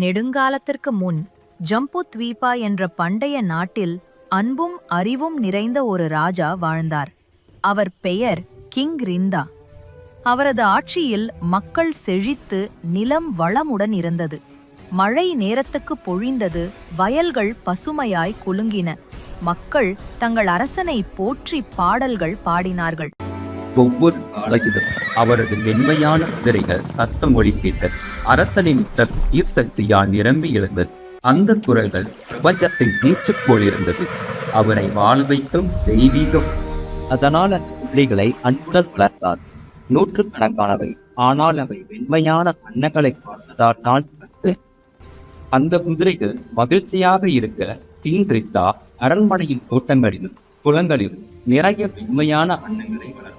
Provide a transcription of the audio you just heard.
நெடுங்காலத்திற்கு முன் ஜம்பு த்வீபா என்ற பண்டைய நாட்டில் அன்பும் அறிவும் நிறைந்த ஒரு ராஜா வாழ்ந்தார். அவர் பெயர் கிங் ரிந்தா. அவரது ஆட்சியில் மக்கள் செழித்து நிலம் வளமுடன் இருந்தது. மழை நேரத்துக்கு பொழிந்தது வயல்கள் பசுமையாய் குலுங்கின. மக்கள் தங்கள் அரசனை போற்றி பாடல்கள் பாடினார்கள். ஒவ்வொரு அவரது மென்மையான குதிரைகள் சத்தம் ஒலிக்கிட்டது அரசனின் உடல் சக்தியால் நிரம்பி எழுந்தது. அந்த குரல்கள் பிரபஞ்சத்தின் நீச்சு போல் இருந்தது. அவரை வாழ வைக்கும் தெய்வீகம். அதனால் அந்த குதிரைகளை அன்புடன் வளர்த்தார். நூற்றுக்கணக்கானவை. ஆனால் அவை வெண்மையான வண்ணங்களை பார்த்ததால் தான் கற்று அந்த குதிரைகள் மகிழ்ச்சியாக இருக்க கிங் ரித்தா அரண்மனையின் தோட்டங்களிலும் குளங்களிலும் நிறைய வெண்மையான அன்னங்களை வளர்த்தார்